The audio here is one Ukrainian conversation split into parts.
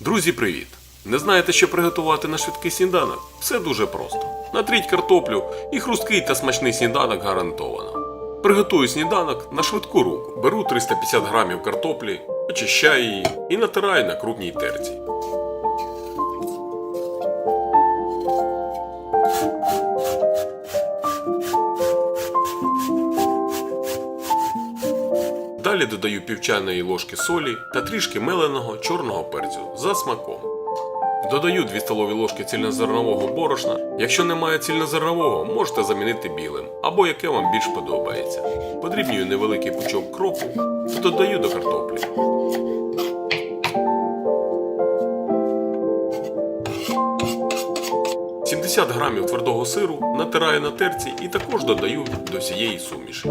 Друзі, привіт! Не знаєте, що приготувати на швидкий сніданок? Все дуже просто. Натріть картоплю і хрусткий та смачний сніданок гарантовано. Приготую сніданок на швидку руку. Беру 350 грамів картоплі, очищаю її і натираю на крупній терці. Далі додаю пів чайної ложки солі та трішки меленого чорного перцю за смаком. Додаю 2 столові ложки цільнозернового борошна. Якщо немає цільнозернового, можете замінити білим або яке вам більш подобається. Подрібнюю невеликий пучок кропу і додаю до картоплі. – 70 грамів твердого сиру натираю на терці і також додаю до всієї суміші.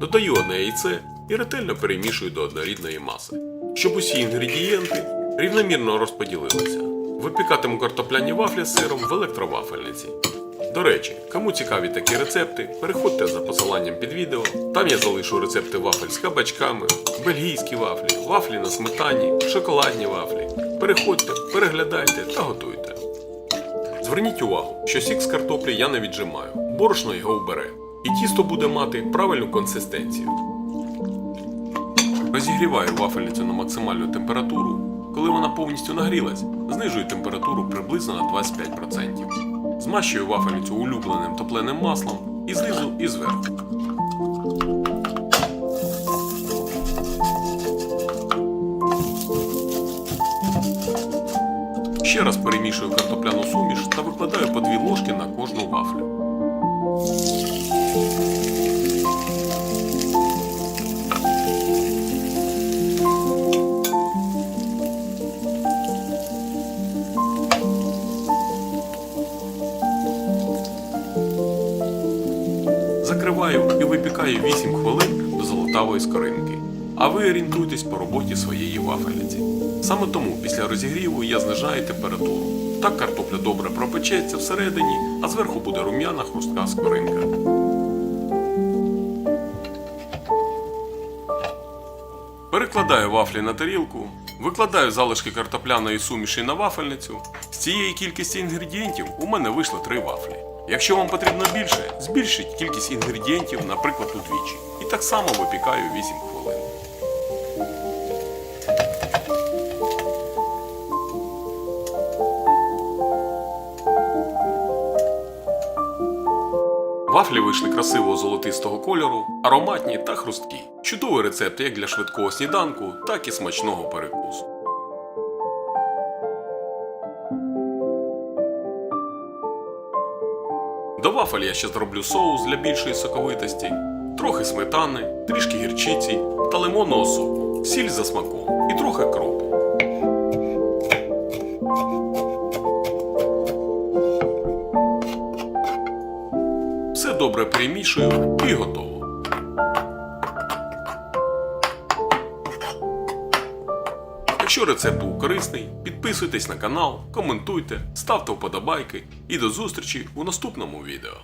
Додаю одне яйце і ретельно перемішую до однорідної маси, щоб усі інгредієнти рівномірно розподілилися. Випікатиму картопляні вафлі з сиром в електровафельниці. До речі, кому цікаві такі рецепти, переходьте за посиланням під відео. Там я залишу рецепти вафель з кабачками, бельгійські вафлі, вафлі на сметані, шоколадні вафлі. Переходьте, переглядайте та готуйте. Зверніть увагу, що сік з картоплі я не віджимаю, борошно його вбере, і тісто буде мати правильну консистенцію. Розігріваю вафельницю на максимальну температуру. Коли вона повністю нагрілась, знижую температуру приблизно на 25%. Змащую вафельницю улюбленим топленим маслом і знизу, і зверху. Ще раз перемішую картопляну суміш та викладаю по дві ложки на кожну вафлю. Закриваю і випікаю 8 хвилин до золотавої скоринки. А ви орієнтуйтесь по роботі своєї вафельниці. Саме тому після розігріву я знижаю температуру. Так картопля добре пропечеться всередині, а зверху буде рум'яна хрустка скоринка. Перекладаю вафлі на тарілку, викладаю залишки картопляної суміші на вафельницю. З цієї кількості інгредієнтів у мене вийшло 3 вафлі. Якщо вам потрібно більше, збільшіть кількість інгредієнтів, наприклад, удвічі. І так само випікаю 8 хвилин. Вафлі вийшли красивого золотистого кольору, ароматні та хрусткі. Чудовий рецепт як для швидкого сніданку, так і смачного перекусу. До вафель я ще зроблю соус для більшої соковитості, трохи сметани, трішки гірчиці та лимонного соку, сіль за смаком і трохи кропу. Добре перемішую і готово. Якщо рецепт був корисний, підписуйтесь на канал, коментуйте, ставте вподобайки і до зустрічі у наступному відео.